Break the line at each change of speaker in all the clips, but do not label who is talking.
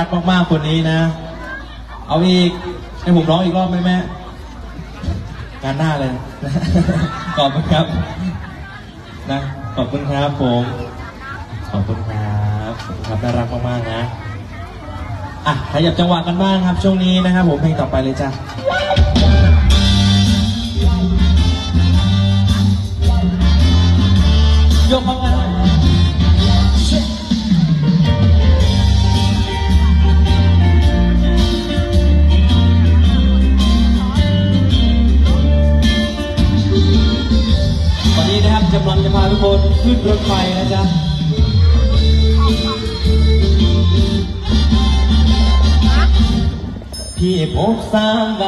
รักมากๆคนนี้นะ เอาอีกให้ผมร้องอีกรอบไหมแม่งานหน้าเลยขอบคุณครับนะขอบคุณครับผมขอบคุณครับขอบคุณครับน่ารักมากๆนะอะขยับจังหวะกันบ้างครับช่วงนี้นะครับผมเพลงต่อไปเลยจ้ะำลองจะพาทุกคนขึ้นรถไฟนะจ๊ะพี่พบสาวใด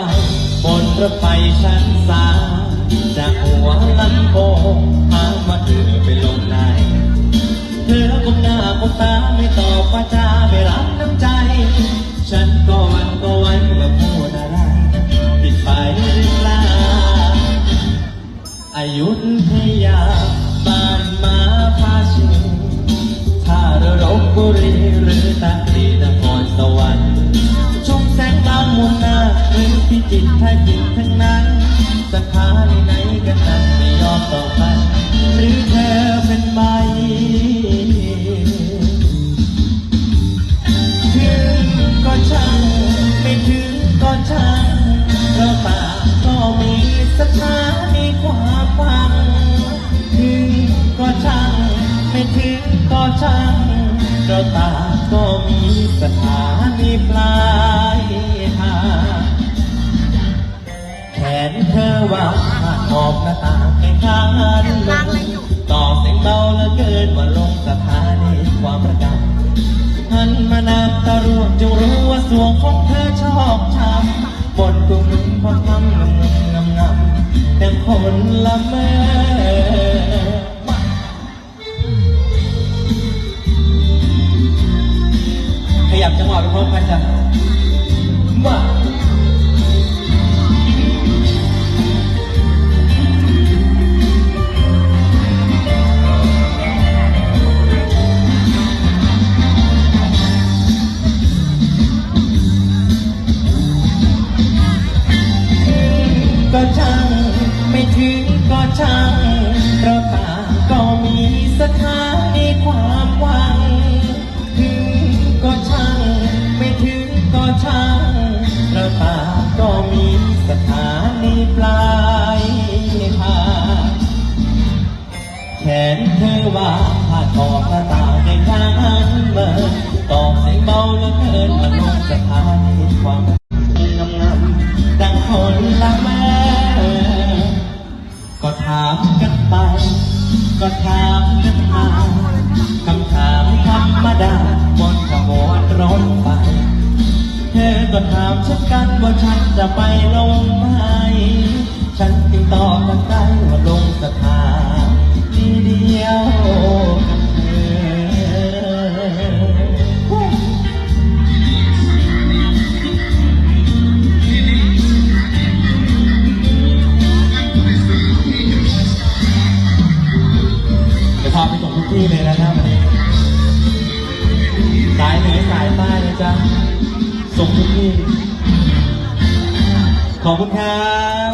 บนรถไฟชั้นสามจากหัวลำโพงหามาเธอไปลงไหนเธอก้มหน้าก้มตาไม่ตอบว่าจะ อายุทยาบ้านมาพาชีถ้าเรารบบุรีหรือตะกรีนครสวรรค์ชมแสงดาวมุนนาหรือพิจิตรไทยจิตทั้งนั้นสถานีไหนกันนั้นไม่ยอมต่อไปหรือเธอเป็นใบ ก็ช่างเราตาก็มีสถานีปลายทางแขนเธอว่าขอบหน้าต่างให้ข้างหันลงต่อเสียงเบาเหลือเกินว่าลงสถานีความประกาศหันมาน้ำตาร่วงจงรู้ว่าสวงของเธอชอบช้ำบนกุ้งนุ่งพอคำงงงำงำแต่คนละเมอ ยับจังหวะไปพร้อมกันจ้ะมาก็ช่างไม่ถึงก็ช่างเราต่างก็มีสถา ต่างก็มีสถานีปลายทางแขนเธอว่าผ้าทอผ้าตาในทางเมินตอกเสียงเบาเลือเกินมาลงสถานีความงามงามดังคนละแม่ ก็ถามกันไป ก็ถามกันมาคำถามธรรมดาบนขบวนรถไฟ ก็ถามฉันกันว่าฉันจะไปลงไหมฉันติดต่อกันได้ว่าลงสถานีเดียวกับเธอเดี๋ยวพาไปส่งทุกที่เลยนะครับวันนี้สายเหนือสาย ส่ทุกที่ขอบคุณครับ